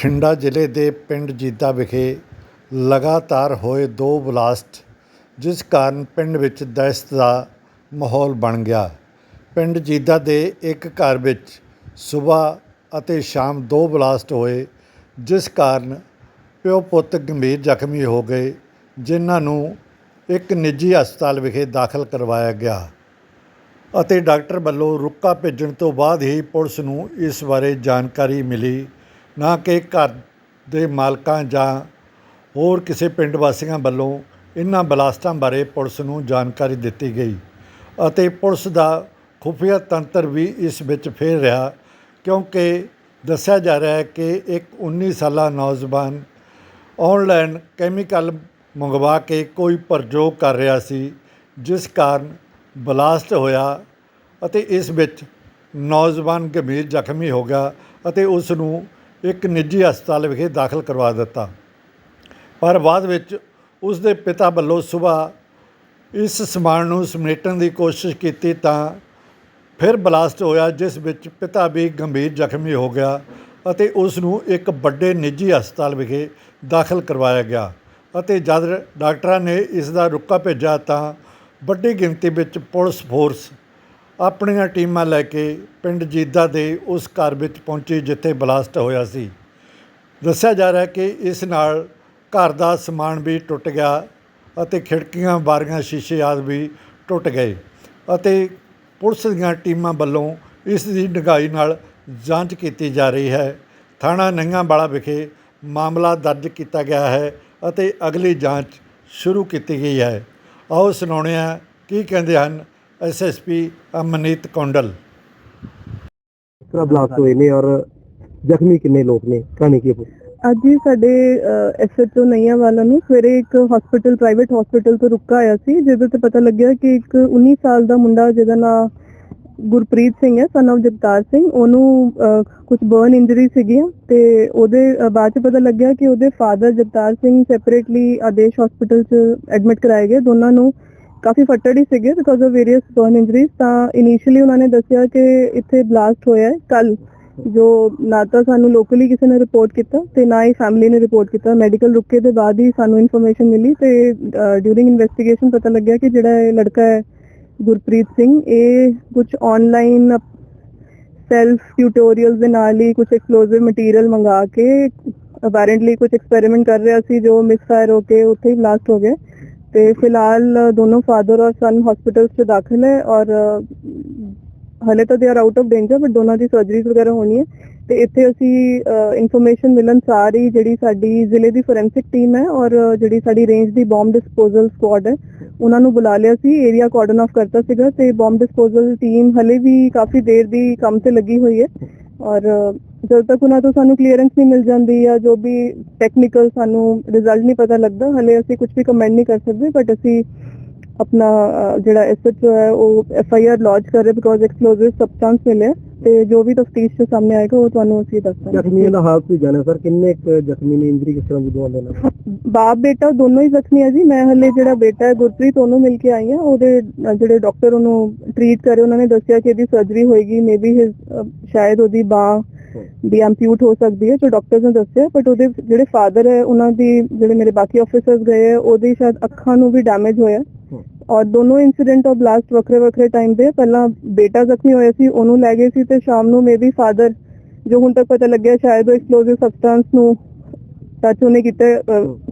ਬਠਿੰਡਾ ਜ਼ਿਲ੍ਹੇ ਦੇ ਪਿੰਡ ਜੀਤਾ ਵਿਖੇ ਲਗਾਤਾਰ ਹੋਏ ਦੋ ਬਲਾਸਟ, ਜਿਸ ਕਾਰਨ ਪਿੰਡ ਵਿੱਚ ਦਹਿਸ਼ਤ ਦਾ ਮਾਹੌਲ ਬਣ ਗਿਆ। ਪਿੰਡ ਜੀਤਾ ਦੇ ਇੱਕ ਘਰ ਵਿੱਚ ਸਵੇਰ ਅਤੇ ਸ਼ਾਮ ਦੋ ਬਲਾਸਟ ਹੋਏ, ਜਿਸ ਕਾਰਨ ਪਿਓ ਪੁੱਤ ਗੰਭੀਰ ਜ਼ਖਮੀ ਹੋ ਗਏ, ਜਿਨ੍ਹਾਂ ਨੂੰ ਇੱਕ ਨਿੱਜੀ ਹਸਪਤਾਲ ਵਿਖੇ ਦਾਖਲ ਕਰਵਾਇਆ ਗਿਆ ਅਤੇ ਡਾਕਟਰ ਵੱਲੋਂ ਰੁੱਕਾ ਭੇਜਣ ਤੋਂ ਬਾਅਦ ਹੀ ਪੁਲਿਸ ਨੂੰ ਇਸ ਬਾਰੇ ਜਾਣਕਾਰੀ ਮਿਲੀ। ਨਾ ਕਿ ਘਰ ਦੇ ਮਾਲਕਾਂ ਜਾਂ ਹੋਰ ਕਿਸੇ ਪਿੰਡ ਵਾਸੀਆਂ ਵੱਲੋਂ ਇਹਨਾਂ ਬਲਾਸਟਾਂ ਬਾਰੇ ਪੁਲਿਸ ਨੂੰ ਜਾਣਕਾਰੀ ਦਿੱਤੀ ਗਈ ਅਤੇ ਪੁਲਿਸ ਦਾ ਖੁਫੀਆ ਤੰਤਰ ਵੀ ਇਸ ਵਿੱਚ ਫੇਰ ਰਿਹਾ, ਕਿਉਂਕਿ ਦੱਸਿਆ ਜਾ ਰਿਹਾ ਹੈ ਕਿ ਇੱਕ 19 ਸਾਲਾ ਨੌਜਵਾਨ ਆਨਲਾਈਨ ਕੈਮੀਕਲ ਮੰਗਵਾ ਕੇ ਕੋਈ ਪ੍ਰਯੋਗ ਕਰ ਰਿਹਾ ਸੀ, ਜਿਸ ਕਾਰਨ ਬਲਾਸਟ ਹੋਇਆ ਅਤੇ ਇਸ ਵਿੱਚ ਨੌਜਵਾਨ ਗੰਭੀਰ ਜ਼ਖਮੀ ਹੋ ਗਿਆ ਅਤੇ ਉਸ ਨੂੰ ਇੱਕ ਨਿੱਜੀ ਹਸਪਤਾਲ ਵਿਖੇ ਦਾਖਲ ਕਰਵਾ ਦਿੱਤਾ। ਪਰ ਬਾਅਦ ਵਿੱਚ ਉਸ ਦੇ ਪਿਤਾ ਵੱਲੋਂ ਸਵੇਰ ਇਸ ਸਮਾਨ ਨੂੰ ਸਮੇਟਣ ਦੀ ਕੋਸ਼ਿਸ਼ ਕੀਤੀ ਤਾਂ ਫਿਰ ਬਲਾਸਟ ਹੋਇਆ, ਜਿਸ ਵਿੱਚ ਪਿਤਾ ਵੀ ਗੰਭੀਰ ਜ਼ਖਮੀ ਹੋ ਗਿਆ ਅਤੇ ਉਸ ਨੂੰ ਇੱਕ ਵੱਡੇ ਨਿੱਜੀ ਹਸਪਤਾਲ ਵਿਖੇ ਦਾਖਲ ਕਰਵਾਇਆ ਗਿਆ ਅਤੇ ਜਦ ਡਾਕਟਰਾਂ ਨੇ ਇਸ ਦਾ ਰੁਕਾ ਭੇਜਿਆ ਤਾਂ ਵੱਡੀ ਗਿਣਤੀ ਵਿੱਚ ਪੁਲਿਸ ਫੋਰਸ ਆਪਣੀਆਂ ਟੀਮਾਂ ਲੈ ਕੇ ਪਿੰਡ ਜੀਦਾ ਦੇ ਉਸ ਘਰ ਵਿੱਚ ਪਹੁੰਚੀ ਜਿੱਥੇ ਬਲਾਸਟ ਹੋਇਆ ਸੀ। ਦੱਸਿਆ ਜਾ ਰਿਹਾ ਕਿ ਇਸ ਨਾਲ ਘਰ ਦਾ ਸਮਾਨ ਵੀ ਟੁੱਟ ਗਿਆ ਅਤੇ ਖਿੜਕੀਆਂ ਬਾਰੀਆਂ ਸ਼ੀਸ਼ੇ ਆਦਿ ਵੀ ਟੁੱਟ ਗਏ ਅਤੇ ਪੁਲਿਸ ਦੀਆਂ ਟੀਮਾਂ ਵੱਲੋਂ ਇਸ ਦੀ ਡੂੰਘਾਈ ਨਾਲ ਜਾਂਚ ਕੀਤੀ ਜਾ ਰਹੀ ਹੈ। ਥਾਣਾ ਨੰਗਾਂਵਾਲਾ ਵਿਖੇ ਮਾਮਲਾ ਦਰਜ ਕੀਤਾ ਗਿਆ ਹੈ ਅਤੇ ਅਗਲੀ ਜਾਂਚ ਸ਼ੁਰੂ ਕੀਤੀ ਗਈ ਹੈ। ਆਓ ਸੁਣਾਉਣੇ ਆ ਕੀ ਕਹਿੰਦੇ ਹਨ ਐਸਐਸਪੀ ਅਮਨੀਤ ਕੌਂਡਲ ਕਿਸ ਬਲਾਸਟ ਹੋਏ ਨੇ ਔਰ ਜ਼ਖਮੀ ਕਿੰਨੇ ਲੋਕ ਨੇ ਕਹਾਣੀ ਕੀ ਹੈ? ਅੱਜ ਹੀ ਸਾਡੇ ਐਸਐਚਓ ਨਈਆਂ ਵਾਲਾ ਨੂੰ ਸਵੇਰੇ ਇੱਕ ਹਸਪੀਟਲ ਪ੍ਰਾਈਵੇਟ ਹਸਪੀਟਲ ਤੋਂ ਰੁਕਾ ਆਇਆ ਸੀ ਜਿਹਦੇ ਤੇ ਪਤਾ ਲੱਗਿਆ ਕਿ ਇੱਕ 19 ਸਾਲ ਦਾ ਮੁੰਡਾ ਜਿਹਦਾ ਨਾਮ ਗੁਰਪ੍ਰੀਤ ਸਿੰਘ ਹੈ ਸਨ of ਜਗਤਾਰ ਸਿੰਘ ਉਹਨੂੰ ਕੁਝ ਬਰਨ ਇੰਜਰੀ ਸੀਗੀਆਂ ਤੇ ਉਹਦੇ ਅ, ਬਾਅਦ ਚ ਪਤਾ ਲੱਗਿਆ ਕਿ ਉਹਦੇ father Jagtar Singh separately Adesh hospital ਚ ਐਡਮਿਟ ਕਰਾਏ ਗਏ ਦੋਨਾਂ ਨੂੰ ਕਾਫੀ ਫੱਟੜ ਹੀ ਸੀਗੇ because of various burn injuries ਤਾਂ ਇਨੀਸ਼ੀਅਲੀ ਉਹਨਾਂ ਨੇ ਦੱਸਿਆ ਕਿ ਇੱਥੇ ਬਲਾਸਟ ਹੋਇਆ ਹੈ ਕੱਲ ਜੋ ਨਾ ਤਾਂ ਸਾਨੂੰ ਲੋਕਲੀ ਕਿਸੇ ਨੇ ਰਿਪੋਰਟ ਕੀਤਾ ਤੇ ਨਾ ਹੀ ਫੈਮਿਲੀ ਨੇ ਰਿਪੋਰਟ ਕੀਤਾ। ਮੈਡੀਕਲ ਰੁਕੇ ਦੇ ਬਾਅਦ ਹੀ ਸਾਨੂੰ ਇਨਫੋਰਮੇਸ਼ਨ ਮਿਲੀ ਤੇ ਡਿਊਰਿੰਗ ਇਨਵੈਸਟੀਗੇਸ਼ਨ ਪਤਾ ਲੱਗਿਆ ਕਿ ਜਿਹੜਾ ਇਹ ਲੜਕਾ ਹੈ, ਗੁਰਪ੍ਰੀਤ ਸਿੰਘ, ਇਹ ਕੁਝ ਆਨਲਾਈਨ ਸੈਲਫ ਟਿਊਟੋਰੀਅਲਸ ਦੇ ਨਾਲ ਹੀ ਕੁਝ ਐਕਸਪਲੋਸਿਵ ਮਟੀਰੀਅਲ ਮੰਗਾ ਕੇ ਅਪੈਰੈਂਟਲੀ ਕੁਝ ਐਕਸਪੈਰੀਮੈਂਟ ਕਰ ਰਿਹਾ ਸੀ, ਜੋ ਮਿਸਫਾਇਰ ਹੋ ਕੇ ਉੱਥੇ ਹੀ ਬਲਾਸਟ ਹੋ ਗਿਆ। ਤੇ ਫਿਲਹਾਲ ਦੋਨੋਂ ਫਾਦਰ ਔਰ ਸਨ ਹਸਪੀਟਲ 'ਚ ਦਾਖਲ ਹੈ ਔਰ ਹਲੇ ਤਾਂ they are out of danger but ਦੋਨਾਂ ਦੀ ਸਰਜਰੀਜ਼ ਵਗੈਰਾ ਹੋਣੀ ਹੈ ਤੇ ਇੱਥੇ ਅਸੀਂ ਇਨਫੋਰਮੇਸ਼ਨ ਮਿਲਣ ਸਾਰ ਹੀ ਜਿਹੜੀ ਸਾਡੀ ਜ਼ਿਲ੍ਹੇ ਦੀ ਫੋਰੈਂਸਿਕ ਟੀਮ ਹੈ ਔਰ ਜਿਹੜੀ ਸਾਡੀ ਰੇਂਜ ਦੀ ਬੰਬ ਡਿਸਪੋਜ਼ਲ ਸਕੁਆਡ ਹੈ, ਉਹਨਾਂ ਨੂੰ ਬੁਲਾ ਲਿਆ ਸੀ। ਏਰੀਆ ਕਾਰਡਨ ਆਫ ਕਰਤਾ ਸੀਗਾ ਤੇ ਬੰਬ ਡਿਸਪੋਜ਼ਲ ਟੀਮ ਹਲੇ ਵੀ ਕਾਫੀ ਦੇਰ ਦੀ ਕੰਮ ਤੇ ਲੱਗੀ ਹੋਈ ਹੈ ਔਰ ਜਦ ਤੱਕ ਉਹਨਾਂ ਤੋਂ ਸਾਨੂੰ ਕਲੀਅਰੈਂਸ ਨਹੀਂ ਮਿਲ ਜਾਂਦੀ ਜਾਂ ਜੋ ਵੀ ਟੈਕਨੀਕਲ ਸਾਨੂੰ ਰਿਜ਼ਲਟ ਨਹੀਂ ਪਤਾ ਲੱਗਦਾ ਹਲੇ ਅਸੀਂ ਕੁਝ ਵੀ ਕਮੈਂਟ ਨਹੀਂ ਕਰ ਸਕਦੇ ਬਟ ਅਸੀਂ ਆਪਣਾ ਜਿਹੜਾ ਐਸਐਚਓ ਹੈ ਉਹ ਐਫ ਆਈ ਆਰ ਲੌਂਚ ਕਰ ਰਹੇ ਬਿਕੋਜ਼ ਐਕਸਪਲੋਸਿਵ ਸਬਸਟੈਂਸ ਮਿਲਿਆ ਤੇ ਜੋ ਵੀ ਤਫਤੀਸ਼ ਚ ਸਾਹਮਣੇ ਆਏਗਾ ਉਹ ਤੁਹਾਨੂੰ ਅਸੀਂ ਦੱਸਾਂਗੇ ਜ਼ਖਮੀਆਂ ਦਾ ਹਾਲ ਤੁਸੀਂ ਜਾਣਿਆ? ਸਰ ਕਿੰਨੇ ਕੁ ਜ਼ਖਮੀ ਨੇ ਇੰਜਰੀ ਕਿਸ ਤਰ੍ਹਾਂ ਦੀ ਦਵਾਉਂਦੇ ਨੇ ਬਾਪ ਬੇਟਾ ਦੋਨੋਂ ਹੀ ਜ਼ਖਮੀ ਹੈ ਜੀ। ਮੈਂ ਹਲੇ ਜਿਹੜਾ ਬੇਟਾ ਹੈ ਗੁਰਪ੍ਰੀਤ ਉਹਨੂੰ ਮਿਲ ਕੇ ਆਈ ਹਾਂ। ਉਹਦੇ ਜਿਹੜੇ ਡਾਕਟਰ ਉਹਨੂੰ ਟ੍ਰੀਟ ਕਰੇ ਉਹਨਾਂ ਨੇ ਦੱਸਿਆ ਕਿ ਇਹਦੀ ਸਰਜਰੀ ਹੋਏਗੀ ਮੇਬੀ ਹਿਸ ਸ਼ਾਇਦ ਉਹਦੀ ਬਾਹ ਵੀ ਐਮਪਿਊਟ ਹੋ ਸਕਦੀ ਹੈ ਜੋ ਡਾਕਟਰਸ ਨੇ ਦੱਸਿਆ ਬਟ ਉਹਦੇ ਜਿਹੜੇ ਫਾਦਰ ਹੈ ਉਹਨਾਂ ਦੀ ਜਿਹੜੇ ਮੇਰੇ ਬਾਕੀ ਆਫੀਸਰਸ ਗਏ ਉਹਦੀ ਸ਼ਾਇਦ ਅੱਖਾਂ ਨੂੰ ਵੀ ਡੈਮੇਜ ਹੋਇਆ ਔਰ ਦੋਨੋਂ ਇਨਸੀਡੈਂਟ ਆਫ ਬਲਾਸਟ ਵੱਖਰੇ ਵੱਖਰੇ ਟਾਈਮ ਦੇ ਪਹਿਲਾਂ ਬੇਟਾ ਜ਼ਖਮੀ ਹੋਇਆ ਸੀ ਉਹਨੂੰ ਲੈ ਗਏ ਸੀ ਤੇ ਸ਼ਾਮ ਨੂੰ ਮੇਬੀ ਫਾਦਰ ਜੋ ਹੁਣ ਤੱਕ ਪਤਾ ਲੱਗਿਆ ਸ਼ਾਇਦ ਉਹ ਐਕਸਪਲੋਸਿਵ ਸਬਸਟੈਂਸ ਨੂੰ ਟੱਚ ਉਹਨੇ ਕੀਤਾ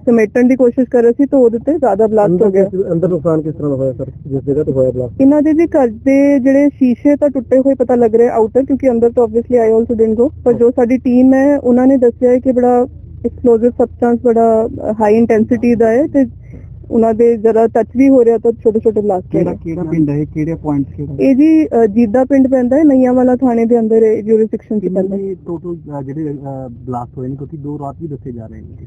ਸਮੇਟਣ ਦੀ ਕੋਸ਼ਿਸ਼ ਕਰ ਰਿਹਾ ਸੀ ਤਾਂ ਉਹਦੇ ਤੇ ਜ਼ਿਆਦਾ ਬਲਾਸਟ ਹੋ ਗਿਆ। ਅੰਦਰ ਨੁਕਸਾਨ ਕਿਸ ਤਰ੍ਹਾਂ ਦਾ ਹੋਇਆ ਸਰ? ਜਿਸ ਜਗ੍ਹਾ ਤੇ ਹੋਇਆ ਬਲਾਸਟ ਇਹਨਾਂ ਦੇ ਜੀ ਘਰ ਦੇ ਜਿਹੜੇ ਸ਼ੀਸ਼ੇ ਤਾਂ ਟੁੱਟੇ ਹੋਏ ਪਤਾ ਲੱਗ ਰਿਹਾ ਆਊਟਰ ਕਿਉਂਕਿ ਅੰਦਰ ਤਾਂ obviously I also didn't go ਪਰ ਜੋ ਸਾਡੀ ਟੀਮ ਹੈ ਉਹਨਾਂ ਨੇ ਦੱਸਿਆ ਹੈ ਕਿ ਬੜਾ ਐਕਸਪਲੋਸਿਵ ਸਬਸਟੈਂਸ ਬੜਾ ਹਾਈ ਇੰਟੈਂਸਿਟੀ ਦਾ ਹੈ ਤੇ ਉਹਨਾਂ ਦੇ ਜਰਾ ਟੱਚ ਵੀ ਹੋ ਰਿਹਾ ਤਾਂ ਛੋਟੇ ਛੋਟੇ ਬਲਾਸਟ ਰਹੇ ਕਿਹੜਾ ਪਿੰਡ ਹੈ ਕਿਹੜੇ ਪੁਆਇੰਟ ਕਿਹੜਾ? ਇਹ ਜੀ ਅ, ਜੀਦਾ ਪਿੰਡ ਪੈਂਦਾ ਹੈ ਨਈਆਂ ਵਾਲਾ ਥਾਣੇ ਦੇ ਅੰਦਰ ਜੁਰਿਸਡਿਕਸ਼ਨ ਚ ਪੈਂਦਾ ਹੈ। ਟੋਟਲ ਜਿਹੜੇ ਬਲਾਸਟ ਹੋਏ ਨੇ ਕਿਉਂਕਿ ਦੋ ਰਾਤ ਵੀ ਦੱਸੇ ਜਾ ਰਹੇ ਨੇ।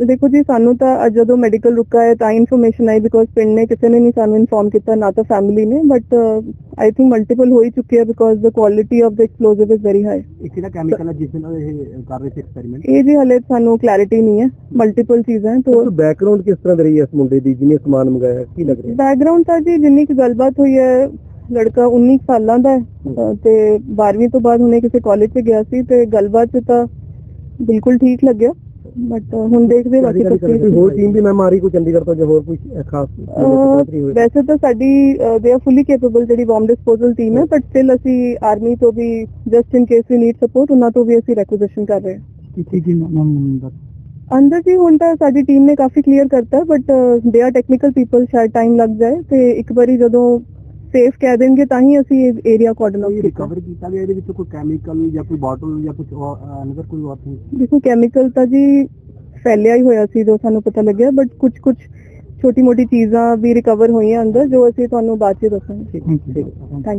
ਦੇਖੋ ਜੀ ਸਾਨੂੰ ਤਾਂ ਅੱਜ ਜਦੋਂ ਮੈਡੀਕਲ ਰੁਕਾ ਹੈ ਤਾਂ ਇਨਫੋਰਮੇਸ਼ਨ ਆਈ ਬਿਕੋਜ਼ ਪਿੰਡ ਨੇ ਕਿਸੇ ਨੇ ਨਹੀਂ ਸਾਨੂੰ ਇਨਫੋਰਮ ਕੀਤਾ ਨਾ ਤਾਂ ਫੈਮਿਲੀ ਨੇ ਬਟ ਆਈ ਥਿੰਕ ਮਲਟੀਪਲ ਹੋ ਹੀ ਚੁੱਕੀ ਹੈ because the quality of the explosive is very high ਇਹ ਕਿਹੜਾ ਕੈਮੀਕਲ ਹੈ ਜਿਸ ਨਾਲ ਇਹ ਕਰ ਰਹੇ ਸੀ ਐਕਸਪੈਰੀਮੈਂਟ ਇਹ ਜੀ ਹਲੇ ਸਾਨੂੰ ਕਲੈਰਿਟੀ ਨਹੀਂ ਹੈ ਮਲਟੀਪਲ ਚੀਜ਼ਾਂ ਹੈ ਤੋਂ ਬੈਕਗ੍ਰਾਉਂਡ ਕਿਸ ਤਰ੍ਹਾਂ ਦਾ ਰਹੀ ਹੈ ਇਸ ਮੁੰਡੇ ਦੀ ਜਿਹਨੇ ਸਮਾਨ ਮੰਗਾਇਆ ਕੀ ਲੱਗ ਰਿਹਾ? ਬੈਕਗ੍ਰਾਉਂਡ ਤਾਂ ਜੀ ਜਿੰਨੀ ਕੁ ਗੱਲਬਾਤ ਹੋਈ ਹੈ ਲੜਕਾ 19 ਸਾਲਾਂ ਦਾ ਹੈ ਤੇ 12ਵੀਂ ਤੋਂ ਬਾਅਦ ਹੁਣੇ ਕਿਸੇ ਕਾਲਜ 'ਚ ਗਿਆ ਸੀ ਤੇ ਗੱਲਬਾਤ 'ਚ ਤਾਂ ਬਿਲਕੁਲ ਠੀਕ ਲੱਗਿਆ। ਬਟ ਹੁਣ ਦੇਖਦੇ ਬਾਕੀ ਕੋਈ ਹੋਰ ਟੀਮ ਵੀ ਮੈਮ ਆ ਰਹੀ ਕੋਈ ਚੰਡੀਗੜ੍ਹ ਤੋਂ ਜਾਂ ਹੋਰ ਕੋਈ ਖਾਸ ਵੈਸੇ ਤਾਂ ਸਾਡੀ ਦੇ ਆਰ ਫੁੱਲੀ ਕੈਪੇਬਲ ਜਿਹੜੀ ਬੰਬ ਡਿਸਪੋਜ਼ਲ ਟੀਮ ਹੈ ਬਟ ਸਟਿਲ ਅਸੀਂ ਆਰਮੀ ਤੋਂ ਵੀ just in case we need support ਉਹਨਾਂ ਤੋਂ ਵੀ ਅਸੀਂ ਰੈਕੁਜੀਸ਼ਨ ਕਰ ਰਹੇ ਹਾਂ। ਕਿਸੇ ਕੀ ਨਾਮ ਅੰਦਰ ਜੀ ਹੁਣ ਤਾਂ ਸਾਡੀ ਟੀਮ ਨੇ ਕਾਫੀ ਕਲੀਅਰ ਕਰਤਾ but they are technical people ਸ਼ਾਇਦ ਟਾਈਮ ਲੱਗ ਜਾਏ ਤੇ ਇੱਕ ਵਾਰੀ ਜਦੋਂ ਸੇਫ ਕਹਿ ਦੇਣਗੇ ਤਾਂ ਹੀ ਅਸੀਂ ਇਹ ਏਰੀਆ ਕੋਆਰਡਨ ਆਊਟ ਕੀਤਾ। ਰਿਕਵਰ ਕੀਤਾ ਗਿਆ ਇਹਦੇ ਵਿੱਚ ਕੋਈ ਕੈਮੀਕਲ ਜਾਂ ਕੋਈ ਬੋਟਲ ਜਾਂ ਕੁਝ ਅਨਦਰ ਕੋਈ ਹੋਰ ਥਿੰਗ ਦੇਖੋ ਕੈਮੀਕਲ ਤਾਂ ਜੀ ਫੈਲਿਆ ਹੀ ਹੋਇਆ ਸੀ ਜੋ ਸਾਨੂੰ ਪਤਾ ਲੱਗਿਆ ਬਟ ਕੁਝ ਕੁਝ ਛੋਟੀ ਮੋਟੀ ਚੀਜ਼ਾਂ ਵੀ ਰਿਕਵਰ ਹੋਈਆਂ ਅੰਦਰ ਜੋ ਅਸੀਂ ਤੁਹਾਨੂੰ ਬਾਅਦ ਚ ਦੱਸਾਂਗੇ। ਠੀਕ ਹੈ। ਥੈਂਕ